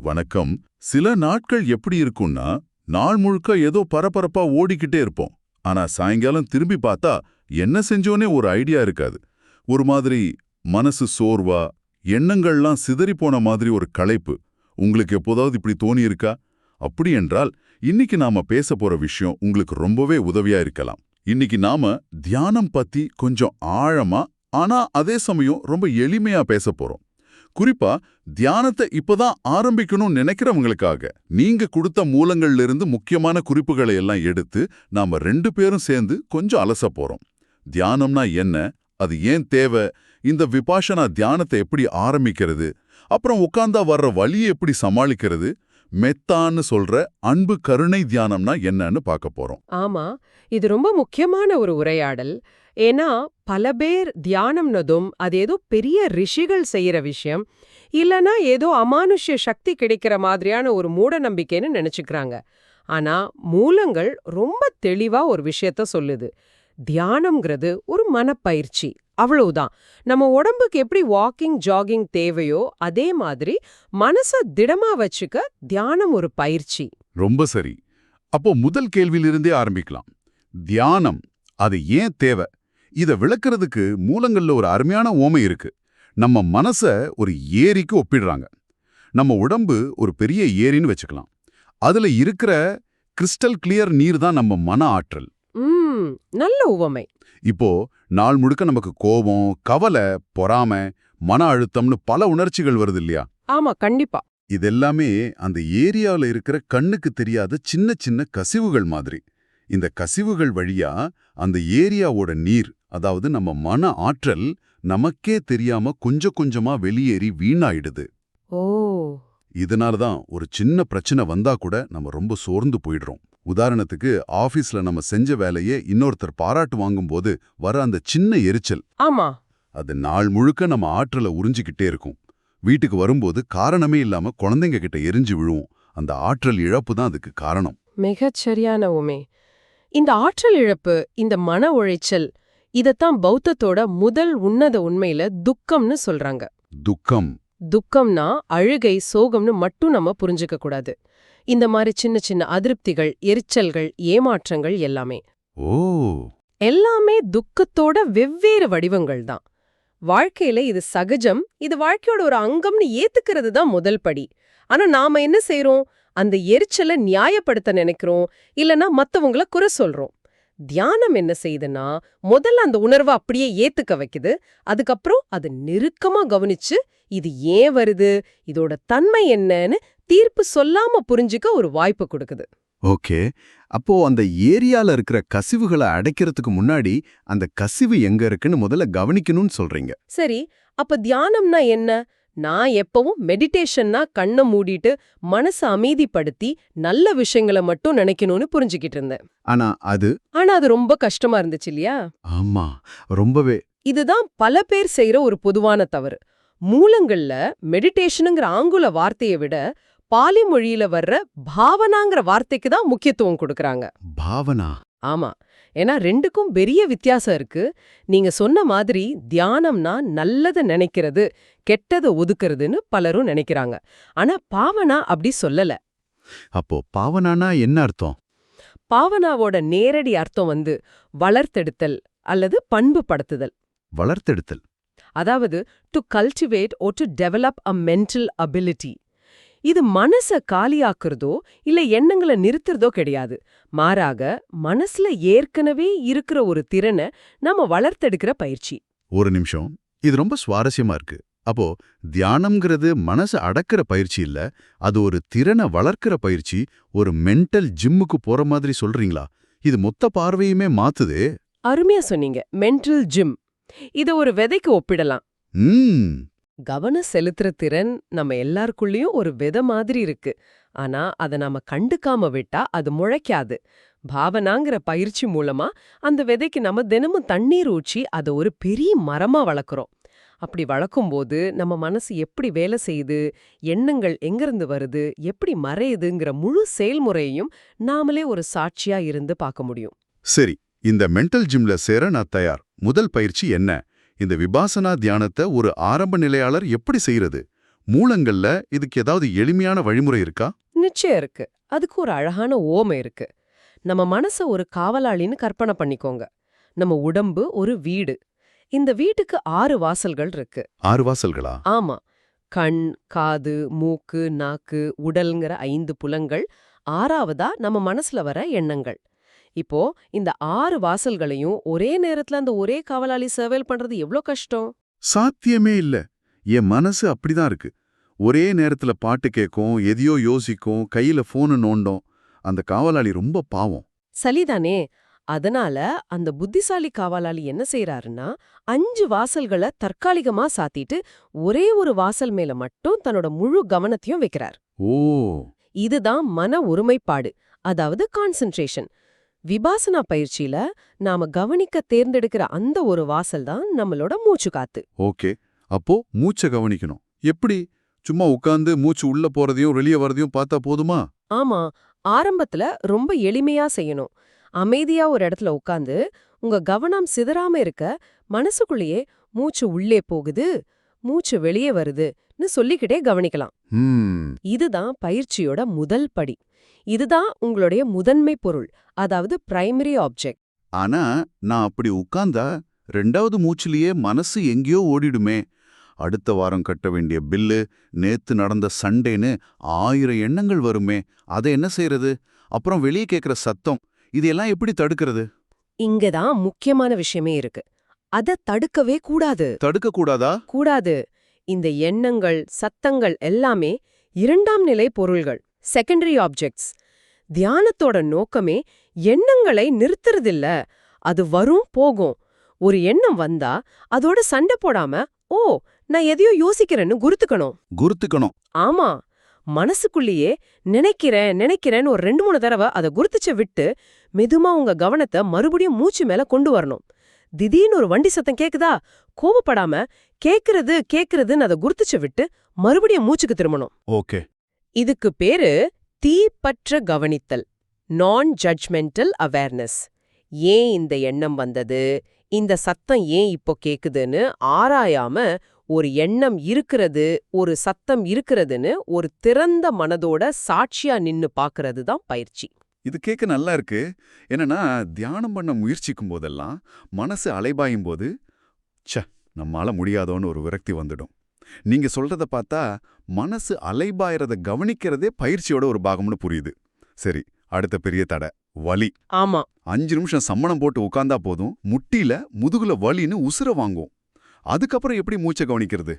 வணக்கம். சில நாட்கள் எப்படி இருக்கும்னா நாள் முழுக்க ஏதோ பரபரப்பா ஓடிக்கிட்டே இருப்போம். ஆனா சாயங்காலம் திரும்பி பார்த்தா என்ன செஞ்சோனே ஒரு ஐடியா இருக்காது. ஒரு மாதிரி மனசு சோர்வா எண்ணங்கள்லாம் சிதறி போன மாதிரி ஒரு களைப்பு. உங்களுக்கு எப்போதாவது இப்படி தோணி இருக்கா அப்படி என்றால் இன்னைக்கு நாம பேச போற விஷயம் உங்களுக்கு ரொம்பவே உதவியா இருக்கலாம். இன்னைக்கு நாம தியானம் பத்தி கொஞ்சம் ஆழமா ஆனா அதே சமயம் ரொம்ப எளிமையா பேச போறோம். குறிப்பா தியானத்தை இப்பதான் ஆரம்பிக்கணும்னு நினைக்கிறவங்களுக்காக நீங்க கொடுத்த மூலங்கள்ல இருந்து முக்கியமான குறிப்புகளை எல்லாம் எடுத்து நாம ரெண்டு பேரும் சேர்ந்து கொஞ்சம் அலச போறோம். தியானம்னா என்ன? அது ஏன் தேவை? இந்த விபாஷனா தியானத்தை எப்படி ஆரம்பிக்கிறது? அப்புறம் உட்கார்ந்தா வர்ற வழியை எப்படி சமாளிக்கிறது? மெத்தான்னு சொல்ற அன்பு கருணை தியானம்னா என்னன்னு பார்க்க போறோம். ஆமா இது ரொம்ப முக்கியமான ஒரு உரையாடல். ஏன்னா பல பேர் தியானம்னதும் அது ஏதோ பெரிய ரிஷிகள் செய்யற விஷயம் இல்லனா ஏதோ அமானுஷ்ய சக்தி கிடைக்கிற மாதிரியான ஒரு மூட நம்பிக்கைன்னு நினைச்சுக்கிறாங்க. ஆனா மூலங்கள் ரொம்ப தெளிவா ஒரு விஷயத்த சொல்லுது. தியானம்ங்கிறது ஒரு மனப்பயிற்சி அவ்வளவுதான். நம்ம உடம்புக்கு எப்படி வாக்கிங் ஜாகிங் தேவையோ அதே மாதிரி மனச திடமா வச்சுக்க தியானம் ஒரு பயிற்சி. ரொம்ப சரி. அப்போ முதல் கேள்வியிலிருந்தே ஆரம்பிக்கலாம். தியானம் அது ஏன் தேவை? இத விளக்குறதுக்கு மூலங்கள்ல ஒரு அருமையான ஓமை இருக்கு. நம்ம மனச ஒரு ஏரிக்கு ஒப்பிடுறாங்க. நம்ம உடம்பு ஒரு பெரிய ஏரின்னு வச்சுக்கலாம். அதுல இருக்கிற கிறிஸ்டல் கிளியர் நீர் தான் நம்ம மன ஆற்றல். நல்ல உவமை. இப்போ நாள் முழுக்க நமக்கு கோபம் கவலை பொறாமை மன அழுத்தம்னு பல உணர்ச்சிகள் வருது இல்லையா? ஆமா கண்டிப்பா. இதெல்லாமே அந்த ஏரியால இருக்கிற கண்ணுக்கு தெரியாத சின்ன சின்ன கசிவுகள் மாதிரி. இந்த கசிவுகள் வழியா அந்த ஏரியாவோட நீர் அதாவது நம்ம மன ஆற்றல் நமக்கே தெரியாம கொஞ்சம் கொஞ்சமா வெளியேறி வீணாயிடுது. ஓ. இதனால தான் ஒரு சின்ன பிரச்சனை வந்தா கூட நம்ம ரொம்ப சோர்ந்து போயிடுறோம். உதாரணத்துக்கு ஆபீஸ்ல நம்ம செஞ்ச வேலையே இன்னொருத்தர் பாராட்டு வாங்கும்போது வர அந்த சின்ன எரிச்சல். ஆமா. அது நாள் முழுக்க நம்ம ஆற்றலை உறிஞ்சிக்கிட்டே இருக்கும். வீட்டுக்கு வரும்போது காரணமே இல்லாம குழந்தைங்க கிட்ட எரிஞ்சு விழுவும். அந்த ஆற்றல் இழப்பு தான் அதுக்கு காரணம். மிகச் சரியான உமே. இந்த ஆற்றல் இழப்பு இந்த மன உளைச்சல் இதத்தான் பௌத்தத்தோட முதல் உன்னத உண்மையில துக்கம்னு சொல்றாங்க. துக்கம். துக்கம்னா அழுகை சோகம்னு மட்டும் நம்ம புரிஞ்சுக்க கூடாது. இந்த மாதிரி சின்ன சின்ன அதிருப்திகள் எரிச்சல்கள் ஏமாற்றங்கள் எல்லாமே. ஓ. எல்லாமே துக்கத்தோட வெவ்வேறு வடிவங்கள் தான். வாழ்க்கையில இது சகஜம் இது வாழ்க்கையோட ஒரு அங்கம்னு ஏத்துக்கிறது தான் முதல் படி. ஆனா நாம என்ன செய்றோம்? அந்த எரிச்சலை நியாயப்படுத்த நினைக்கிறோம் இல்லனா மத்தவங்கள குறை சொல்றோம். தியானம் என்ன செய்யுதுன்னா முதல்ல அந்த உணர்வை அப்படியே ஏத்துக்க வைக்குது. அதுக்கப்புறம் அது நெருக்கமா கவனிச்சு இது ஏன் வருது இதோட தன்மை என்னன்னு தீர்ப்பு சொல்லாம புரிஞ்சுக்க ஒரு வாய்ப்பு கொடுக்குது. ஓகே. அப்போ அந்த ஏரியால இருக்கிற கசிவுகளை அடைக்கிறதுக்கு முன்னாடி அந்த கசிவு எங்க இருக்குன்னு முதல்ல கவனிக்கணும்னு சொல்றீங்க. சரி. அப்ப தியானம்னா என்ன? நான் எப்பவும் மெடிடேஷன்னா கண்ணை மூடிட்டு மனசை அமைதிப்படுத்தி நல்ல விஷயங்களை மட்டும் நினைக்கணும்னு புரிஞ்சுக்கிட்டு இருந்தேன். ஆனா அது? ஆனா அது ரொம்ப கஷ்டமா இருந்துச்சு இல்லையா? ஆமா ரொம்பவே. இதுதான் பல பேர் செய்யற ஒரு பொதுவான தவறு. மூலங்கள்ல மெடிடேஷனுங்கிற ஆங்குல வார்த்தையை விட பாலி மொழியில வர்ற பாவனாங்கிற வார்த்தைக்கு தான் முக்கியத்துவம் கொடுக்கறாங்க. பாவனா? ஆமா. ஏன்னா ரெண்டுக்கும் பெரிய வித்தியாசம் இருக்கு. நீங்க சொன்ன மாதிரி தியானம்னா நல்லத நினைக்கிறது கெட்டதை ஒதுக்குறதுன்னு பலரும் நினைக்கிறாங்க. ஆனா பாவனா அப்படி சொல்லல. அப்போ பாவனானா என்ன அர்த்தம்? பாவனாவோட நேரடி அர்த்தம் வந்து வளர்த்தெடுத்தல் அல்லது பண்புபடுத்துதல் வளர்த்தெடுத்தல். அதாவது to cultivate or to develop a mental ability இது மனச காலியாக்குறதோ இல்ல எண்ணங்களை நிறுத்துறதோ கிடையாது. மாறாக மனசுல ஏற்கனவே இருக்கிற ஒரு திறனை நாம வளர்த்தெடுக்கிற பயிற்சி. ஒரு நிமிஷம். இது ரொம்ப சுவாரஸ்யமா இருக்கு. அப்போ தியானம்ங்கிறது மனச அடக்கிற பயிற்சி இல்ல அது ஒரு திறனை வளர்க்கிற பயிற்சி ஒரு மென்டல் ஜிம்முக்கு போற மாதிரி சொல்றீங்களா? இது மொத்த பார்வையுமே மாத்துதே. அருமையா சொன்னீங்க. மென்டல் ஜிம் இத ஒரு விதைக்கு ஒப்பிடலாம். ம். கவனம் செலுத்துற திறன் நம்ம எல்லாருக்குள்ளேயும் ஒரு விதை மாதிரி இருக்கு. ஆனா அத நாம கண்டுக்காம விட்டா அது முளைக்காது. பாவனாங்கிற பயிற்சி மூலமா அந்த விதைக்கு நம்ம தினமும் தண்ணீர் ஊற்றி அதை ஒரு பெரிய மரமா வளர்க்குறோம். அப்படி வளர்க்கும்போது நம்ம மனசு எப்படி வேலை செய்யுது எண்ணங்கள் எங்கிருந்து வருது எப்படி மறையுதுங்கிற முழு செயல்முறையையும் நாமளே ஒரு சாட்சியா இருந்து பார்க்க முடியும். சரி இந்த மென்டல் ஜிம்ல சேர நான் தயார். முதல் பயிற்சி என்ன? இந்த விபாசனா தியானத்தை ஒரு ஆரம்ப நிலையாளர் எப்படி செய்யறது? மூலங்கள்ல இதுக்கு ஏதாவது எளிமையான வழிமுறை இருக்கா? நிச்சயம் இருக்கு. அதுக்கு ஒரு அழகான ஓமை இருக்கு. நம்ம மனச ஒரு காவலாளின்னு கற்பனை பண்ணிக்கோங்க. நம்ம உடம்பு ஒரு வீடு. இந்த வீட்டுக்கு ஆறு வாசல்கள் இருக்கு. ஆறு வாசல்களா? ஆமா. கண் காது மூக்கு நாக்கு உடல்ங்கிற ஐந்து புலங்கள் ஆறாவதா நம்ம மனசுல வர எண்ணங்கள். இப்போ இந்த ஆறு வாசல்களையும் ஒரே நேரத்துல அந்த ஒரே காவலாளி சர்வேல் பண்றது எவ்ளோ கஷ்டம்? சாத்தியமே இல்ல. என் மனசு அப்படிதான் இருக்கு. ஒரே நேரத்துல பாட்டு கேட்கும் எதையோ யோசிக்கும் கையில போனு நோண்டும். அந்த காவலாளி ரொம்ப பாவம். சலிதானே அதனால அந்த புத்திசாலி காவலாளி என்ன செய்யறாருன்னா அஞ்சு வாசல்களை தற்காலிகமா சாத்திட்டு ஒரே ஒரு வாசல் மேல மட்டும் தன்னோட முழு கவனத்தையும் வைக்கிறார். ஓ. இதுதான் மன ஒருமைப்பாடு அதாவது கான்சென்ட்ரேஷன் விபாசனா பயிற்சியில நாம கவனிக்க தேர்ந்தெடுக்கிற அந்த ஒரு வாசல் தான் நம்மளோட மூச்சு காத்து. ஓகே. அப்போ மூச்சை கவனிக்கணும். எப்படி? சும்மா உட்கார்ந்து மூச்சு உள்ள போறதையும் வெளியே வரதையும் பார்த்தா போதுமா? ஆமா. ஆரம்பத்துல ரொம்ப எளிமையா செய்யணும். அமைதியா ஒரு இடத்துல உட்காந்து உங்க கவனம் சிதறாம இருக்க மனசுக்குள்ளேயே மூச்சு உள்ளே போகுது மூச்சு வெளியே வருதுன்னு சொல்லிக்கிட்டே கவனிக்கலாம். இதுதான் பயிற்சியோட முதல் படி. இதுதான் உங்களுடைய முதன்மை பொருள் அதாவது பிரைமரி ஆப்ஜெக்ட் ஆனா நான் அப்படி உட்கார்ந்தா ரெண்டாவது மூச்சிலேயே மனசு எங்கேயோ ஓடிடுமே. அடுத்த வாரம் கட்ட வேண்டிய பில்லு நேத்து நடந்த சண்டேன்னு ஆயிரம் எண்ணங்கள் வருமே. அதை என்ன செய்யறது அப்புறம் வெளியே கேட்கிற சத்தம் இதெல்லாம் எப்படி தடுக்கிறது? இங்கதான் முக்கியமான விஷயமே இருக்கு. அத தடுக்கவே கூடாது. தடுக்க கூடாதா? கூடாது. இந்த எண்ணங்கள் சத்தங்கள் எல்லாமே இரண்டாம் நிலை பொருள்கள். செகண்டரி ஆப்ஜெக்ட்ஸ் தியானத்தோட நோக்கமே எண்ணங்களை நிறுத்துறதில்ல. அது வரும் போகும். ஒரு எண்ணம் வந்தா அதோட சண்டை போடாம ஓ நான் எதையோ யோசிக்கிறேன்னு குருத்துக்கணும். குருத்துக்கணும். ஆமா. மனசுக்குள்ளேயே நினைக்கிறேன் நினைக்கிறேன்னு ஒரு ரெண்டு மூணு தடவை அதை குருத்துச்ச விட்டு மெதுமா உங்க கவனத்தை மறுபடியும் மூச்சு மேல கொண்டு வரணும். திடீர்னு ஒரு வண்டி சத்தம் கேக்குதா? கோவப்படாம கேக்குறது கேக்குறதுன்னு அதை குருத்துச்ச விட்டு மறுபடியும் மூச்சுக்கு திரும்பணும். ஓகே. இதுக்கு பேரு தீப்பற்ற கவனித்தல் நான் ஜட்ஜ்மெண்டல் அவேர்னஸ் ஏன் இந்த எண்ணம் வந்தது? இந்த சத்தம் ஏன் இப்போ கேக்குதுன்னு ஆராயாம ஒரு எண்ணம் இருக்கிறது ஒரு சத்தம் இருக்கிறதுன்னு ஒரு திறந்த மனதோட சாட்சியா நின்னு பாக்குறது தான் பயிற்சி. இது கேட்க நல்லா இருக்கு. என்னன்னா தியானம் பண்ண முயற்சிக்கும் போதெல்லாம் மனசு அலைபாயும் போது ச்ச நம்மால முடியாதோன்னு ஒரு விரக்தி வந்துடும். நீங்க சொல்றத பார்த்தா மனசு அலைபாயறத கவனிக்கிறதே பயிற்சியோட ஒரு பாகம்னு புரியுது. சரி அடுத்த பெரிய தடை வலி. ஆமா. அஞ்சு நிமிஷம் சம்மணம் போட்டு உட்கார்ந்தா போதும் முட்டியில முதுகுல வலின்னு உசுர வாங்கும் அதுக்கப்புறம் எப்படி மூச்சை கவனிக்கிறது?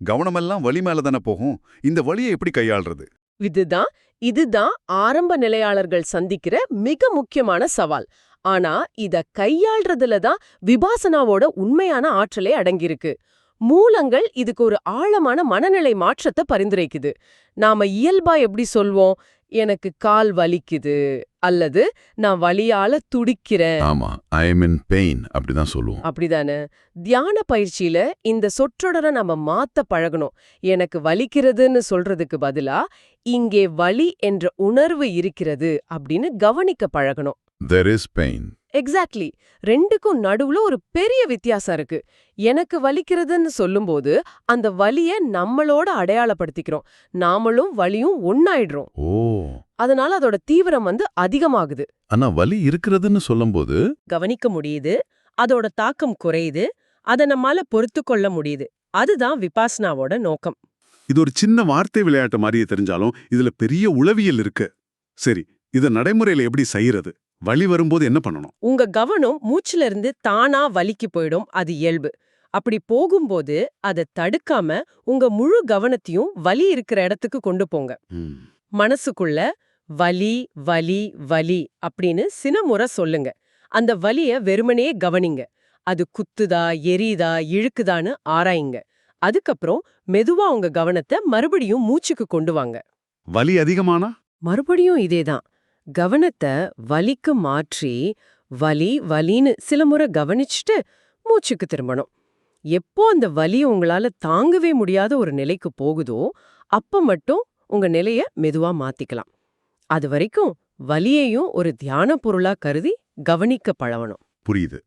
கவனமெல்லாம் வலி மேல தானே போகும் இந்த வலியை எப்படி கையாள்றது? இதுதான் இதுதான் ஆரம்ப நிலையாளர்கள் சந்திக்கிற மிக முக்கியமான சவால். ஆனா இத கையாள்றதுல தான் விபாசனாவோட உண்மையான ஆற்றலே அடங்கியிருக்கு. மூலங்கள் இதுக்கு ஒரு ஆழமான மனநிலை மாற்றத்தை பரிந்துரைக்குது. நாம இயல்பா எப்படி சொல்வோம்? எனக்கு கால் வலிக்குது அல்லது நான் வலியால துடிக்கிறேன். ஆமா ஐ எம் இன் பெயின் அப்படிதான் சொல்லுவோம். அப்படிதானே? தியான பயிற்சியில இந்த சொற்றொடரை நம்ம மாத்த பழகணும். எனக்கு வலிக்கிறதுன்னு சொல்றதுக்கு பதிலா இங்கே வலி என்ற உணர்வு இருக்கிறது அப்படின்னு கவனிக்க பழகணும். தெர் இஸ் பெயின் எக்ஸாக்ட்லி ரெண்டுக்கும் நடுவுல ஒரு பெரிய வித்தியாசம் இருக்கு. எனக்கு வலிக்கிறதுன்னு சொல்லும்போது அந்த வலிய நம்மளோட அடையாளப்படுத்திக்கிறோம். நாமளும் வலியும் ஒன்னாயிடுறோம் ஓ. அதனால அதோட தீவிரம் வந்து அதிகமாகுது. ஆனா வலி இருக்கிறதுன்னு சொல்லும்போது? கவனிக்க முடியுது. அதோட தாக்கம் குறையுது. அத நம்மால பொறுத்து கொள்ள முடியுது. அதுதான் விபாசனாவோட நோக்கம். இது ஒரு சின்ன வார்த்தை விளையாட்டு மாதிரியே தெரிஞ்சாலும் இதுல பெரிய உளவியல் இருக்கு. சரி இத நடைமுறையில எப்படி செய்யறது? வழி வரும்போது என்ன பண்ணணும்? உங்க கவனம் மூச்சுல இருந்து தானா வலிக்கு போயிடும். அது இயல்பு. அப்படி போகும்போது அதை தடுக்காம உங்க முழு கவனத்தையும் வலி இருக்கிற இடத்துக்கு கொண்டு போங்க. மனசுக்குள்ள வலி வலி வலி அப்படின்னு சினமுறை சொல்லுங்க. அந்த வலிய வெறுமனே கவனிங்க. அது குத்துதா எரியுதா இழுக்குதான்னு ஆராயுங்க. அதுக்கப்புறம் மெதுவா உங்க கவனத்தை மறுபடியும் மூச்சுக்கு கொண்டு வாங்க. வலி அதிகமானா? மறுபடியும் இதேதான். கவனத்தை வலிக்கு மாற்றி வலி வலின்னு சில முறை கவனிச்சுட்டு மூச்சுக்கு திரும்பணும். எப்போ அந்த வலி உங்களால தாங்கவே முடியாத ஒரு நிலைக்கு போகுதோ அப்ப மட்டும் உங்க நிலைய மெதுவா மாத்திக்கலாம். அது வரைக்கும் வலியையும் ஒரு தியான பொருளா கருதி கவனிக்க பழவணும். புரியுது.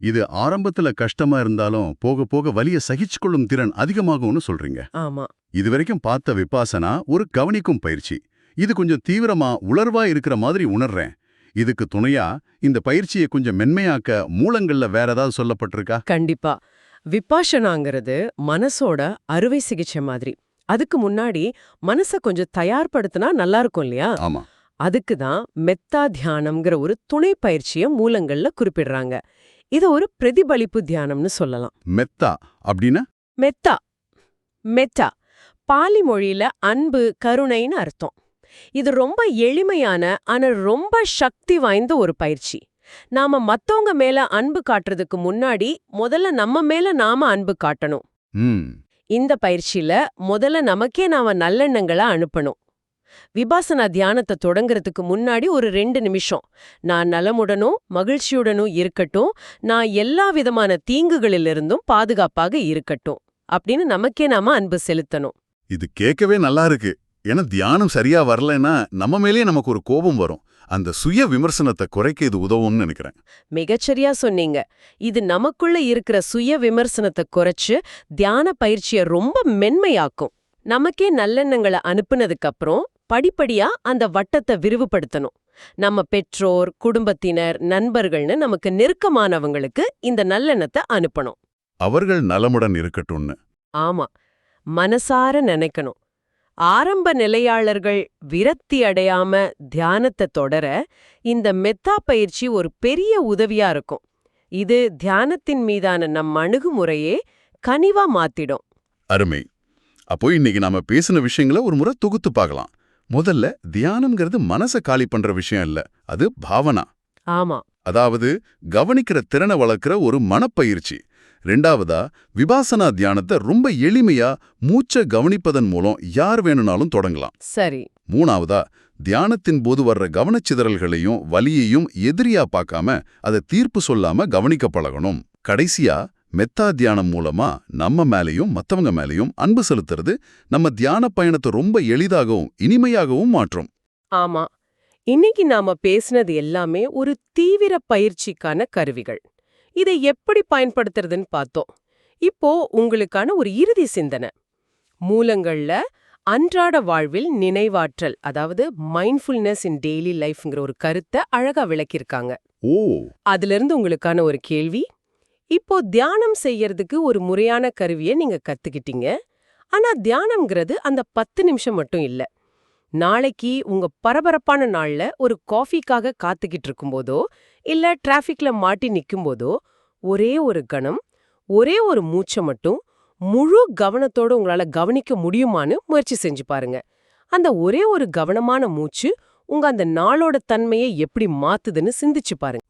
இது ஆரம்பத்துல கஷ்டமா இருந்தாலும் போக போக வலிய சகிச்சுக்கொள்ளும் திறன் அதிகமாகும்னு சொல்றீங்க. ஆமா. இதுவரைக்கும் பார்த்த விபாசனா ஒரு கவனிக்கும் பயிற்சி. இது கொஞ்சம் தீவிரமா உணர்வா இருக்கிற மாதிரி உணர்றேன். இதுக்கு துணையா இந்த பயிற்சியை கொஞ்சம் மென்மையாக்க மூலங்கள்ல வேற ஏதாவது சொல்லப்பட்டிருக்கா? கண்டிப்பா. விபாஷனாங்கிறது மனசோட அறுவை சிகிச்சை மாதிரி. அதுக்கு முன்னாடி மனச கொஞ்சம் தயார்படுத்தினா நல்லா இருக்கும் இல்லையா? ஆமா. அதுக்கு தான் மெத்தா தியானம்ங்கிற ஒரு துணை பயிற்சிய மூலங்கள்ல குறிப்பிடுறாங்க. இத ஒரு பிரதிபலிப்பு தியானம்னு சொல்லலாம். மெத்தா அப்படின்னா? மெத்தா. மெத்தா. பாலி மொழியில அன்பு கருணைன்னு அர்த்தம். இது ரொம்ப எளிமையான ஆனா ரொம்ப சக்தி வாய்ந்த ஒரு பயிற்சி. நாம மத்தவங்க மேல அன்பு காட்டுறதுக்கு முன்னாடி முதல்ல நம்ம மேல நாம அன்பு காட்டணும். இந்த பயிற்சியில முதல்ல நமக்கே நாம நல்லெண்ணங்களை அனுப்பணும். விபாசனா தியானத்தை தொடங்குறதுக்கு முன்னாடி ஒரு ரெண்டு நிமிஷம். நான் நலமுடனும் மகிழ்ச்சியுடனும் இருக்கட்டும். நான் எல்லா விதமான தீங்குகளிலிருந்தும் பாதுகாப்பாக இருக்கட்டும். அப்படின்னு நமக்கே நாம அன்பு செலுத்தணும். இது கேட்கவே நல்லா இருக்கு. ஏன்னா தியானம் சரியா வரலைன்னா நம்ம மேலேயே நமக்கு ஒரு கோபம் வரும். அந்த சுய விமர்சனத்தை குறைக்க இது உதவும்னு நினைக்கிறேன். மிகச்சரியா சொன்னீங்க. இது நமக்குள்ள இருக்கிற சுய விமர்சனத்தை குறைச்சு தியான பயிற்சியை ரொம்ப மென்மையாக்கும். நமக்கே நல்லெண்ணங்களை அனுப்புனதுக்கு அப்புறம் படிப்படியா அந்த வட்டத்தை விரிவுபடுத்தணும். நம்ம பெற்றோர் குடும்பத்தினர் நண்பர்கள்னு நமக்கு நெருக்கமானவங்களுக்கு இந்த நல்லெண்ணத்தை அனுப்பணும். அவர்கள் நலமுடன் இருக்கட்டும்னு. ஆமா. மனசார நினைக்கணும். ஆரம்ப நிலையாளர்கள் விரக்தி அடையாம தியானத்தை தொடர இந்த மெத்தா பயிற்சி ஒரு பெரிய உதவியா இருக்கும். இது தியானத்தின் மீதான நம் அணுகுமுறையே கனிவா மாத்திடும். அருமை. அப்போ இன்னைக்கு நாம பேசின விஷயங்களை ஒரு முறை தொகுத்து பார்க்கலாம். முதல்ல தியானம்ங்கிறது மனச காலி பண்ற விஷயம் இல்ல அது பாவனா? ஆமா. அதாவது கவனிக்கிற திறனை வளர்க்கிற ஒரு மனப்பயிற்சி. ரெண்டாவதா விபாசனா தியானத்தை ரொம்ப எளிமையா மூச்ச கவனிப்பதன் மூலம் யார் வேணும்னாலும் தொடங்கலாம். சரி. மூணாவதா தியானத்தின் போது வர்ற கவனச்சிதறல்களையும் வலியையும் எதிரியா பார்க்காம அதை தீர்ப்பு சொல்லாம கவனிக்க பழகணும். கடைசியா மெத்தா தியானம் மூலமா நம்ம மேலயும் மத்தவங்க மேலயும் அன்பு செலுத்துறது நம்ம தியான பயணத்தை ரொம்ப எளிதாகவும் இனிமையாகவும் மாற்றும். ஆமா. இன்னைக்கு நாம பேசினது எல்லாமே ஒரு தீவிர பயிற்சிக்கான கருவிகள். இதை எப்படி பயன்படுத்துறதுன்னு பார்த்தோம். இப்போ உங்களுக்கான ஒரு இறுதி சிந்தனை. மூலங்கள்ல அன்றாட வாழ்வில் நினைவாற்றல் அதாவது மைண்ட்ஃபுல்னஸ் இன் டெய்லி லைஃப்ங்கிற ஒரு கருத்தை அழகா விளக்கியிருக்காங்க. ஓ! அதிலிருந்து உங்களுக்கான ஒரு கேள்வி இப்போ தியானம் செய்யறதுக்கு ஒரு முறையான கருவியை நீங்க கத்துக்கிட்டீங்க. ஆனா தியானம்ங்கிறது அந்த பத்து நிமிஷம் மட்டும் இல்ல. நாளைக்கு உங்க பரபரப்பான நாள்ல ஒரு காஃபிக்காக காத்துக்கிட்டு இருக்கும்போதோ இல்ல டிராஃபிக்ல மாட்டி நிக்கும்போதோ ஒரே ஒரு கணம் ஒரே ஒரு மூச்சை மட்டும் முழு கவனத்தோட உங்களால கவனிக்க முடியுமான்னு முயற்சி செஞ்சு பாருங்க. அந்த ஒரே ஒரு கவனமான மூச்சு உங்க அந்த நாளோட தன்மையை எப்படி மாத்துதுன்னு சிந்திச்சு பாருங்க.